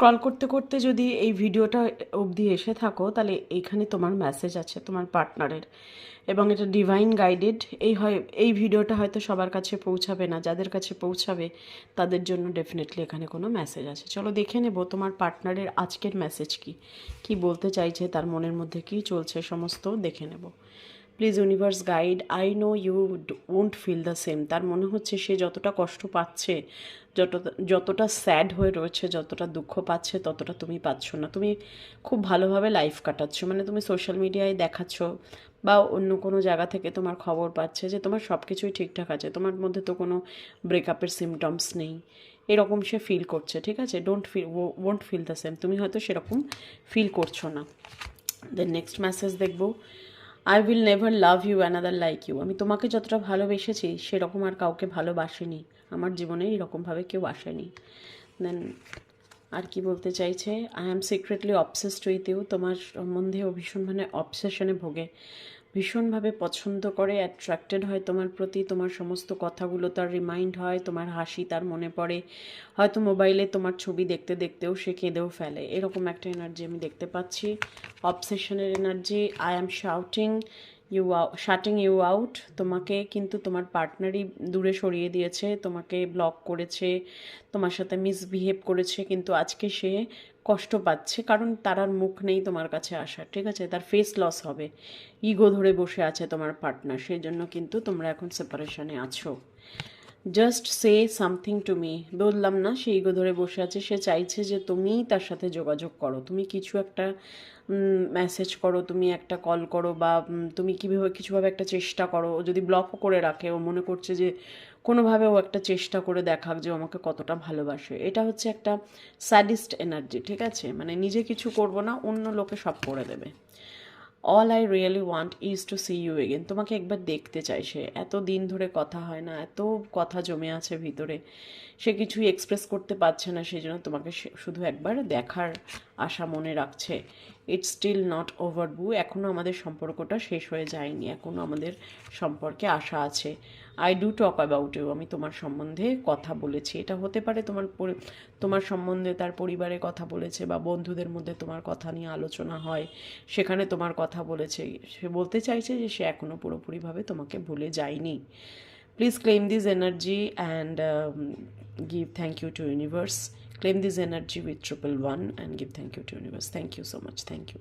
Scroll করতে করতে যদি এই ভিডিওটা অবধি এসে থাকো, তাহলে এইখানে তোমার মেসেজ আছে, তোমার পার্টনারের এবং এটা ডিভাইন গাইডেড এই হয়, এই ভিডিওটা হয়তো সবার কাছে পৌঁছাবে না। যাদের কাছে পৌঁছাবে, তাদের জন্য ডেফিনেটলি এখানে কোনো মেসেজ আছে। চলো দেখে নেব তোমার পার্টনারের আজকের মেসেজ কি। কি বলতে চাইছে, তার মনের মধ্যে কি চলছে, সমস্ত দেখে নেব। Please universe guide I know you won't feel the same তার মনে হচ্ছে সে যতটা কষ্ট পাচ্ছে যতটা যতটা স্যাড হয়ে রয়েছে, যতটা দুঃখ পাচ্ছে, ততটা তুমি পাচ্ছ না। তুমি খুব ভালোভাবে লাইফ কাটাচ্ছ। মানে তুমি সোশ্যাল মিডিয়ায় দেখাচ্ছ বা অন্য কোনো জায়গা থেকে তোমার খবর পাচ্ছে যে তোমার সব কিছুই ঠিকঠাক আছে, তোমার মধ্যে তো কোনো ব্রেকআপের সিমটমস নেই। এরকম সে ফিল করছে, ঠিক আছে? Don't feel won't feel the same তুমি হয়তো সেরকম ফিল করছ না। দেন নেক্সট মেসেজ দেখব। I will never love you another like you আমি তোমাকে যতটা ভালোবেসেছি, সেরকম আর কাউকে ভালোবাসিনি। আমার জীবনে এরকমভাবে কেউ আসেনি। দেন আর কি বলতে চাইছে? I am secretly obsessed with you তোমার সম্বন্ধে ভীষণ মানে অবসেশনে ভোগে। ভীষণভাবে পছন্দ করে অ্যাট্রাক্টেড হয় তোমার প্রতি, তোমার সমস্ত কথাগুলো তার রিমাইন্ড হয়, তোমার হাসি তার মনে পড়ে। হয়তো মোবাইলে তোমার ছবি দেখতে দেখতেও সে কেঁদেও ফেলে। এরকম একটা এনার্জি আমি দেখতে পাচ্ছি। অবসেশনের energy I am shouting you shutting you out তোমাকে কিন্তু তোমার পার্টনারই দূরে সরিয়ে দিয়েছে, তোমাকে ব্লক করেছে, তোমার সাথে মিসবিহেভ করেছে, কিন্তু আজকে সে কষ্ট পাচ্ছে, কারণ তার আর মুখ নেই তোমার কাছে আসা ঠিক আছে? তার ফেস লস হবে। ইগো ধরে বসে আছে তোমার পার্টনার সেই জন্য কিন্তু তোমরা এখন সেপারেশনে আছো। Just say something to me বললাম না, সে ইগো ধরে বসে আছে, সে চাইছে যে তুমিই তার সাথে যোগাযোগ করো। তুমি কিছু একটা মেসেজ করো, তুমি একটা কল করো বা তুমি কীভাবে, কিছুভাবে একটা চেষ্টা করো। যদি ব্লকও করে রাখে, ও মনে করছে যে কোনোভাবে ও একটা চেষ্টা করে দেখাক যে আমাকে কতটা ভালোবাসে। এটা হচ্ছে একটা স্যাডিস্ট এনার্জি ঠিক আছে? মানে নিজে কিছু করব না, অন্য লোকে সব করে দেবে। All I really want is to see you again তোমাকে একবার দেখতে চাই সে। এত দিন ধরে কথা হয় না, এত কথা জমে আছে ভিতরে। সে কিছুই এক্সপ্রেস করতে পারছে না সেই জন্য তোমাকে শুধু একবার দেখার আশা মনে রাখছে। ইটস স্টিল নট ওভার বু এখনও আমাদের সম্পর্কটা শেষ হয়ে যায়নি। এখনও আমাদের সম্পর্কে আশা আছে। I do talk about you আমি তোমার সম্বন্ধে কথা বলেছি। এটা হতে পারে তোমার তোমার সম্বন্ধে তার পরিবারে কথা বলেছে বা বন্ধুদের মধ্যে তোমার কথা নিয়ে আলোচনা হয়। সেখানে তোমার কথা বলেছে। সে বলতে চাইছে যে সে এখনও পুরোপুরিভাবে তোমাকে ভুলে যায়নি। Please claim this energy and give thank you to universe Claim this energy with triple one and give thank you to universe. Thank you so much. Thank you.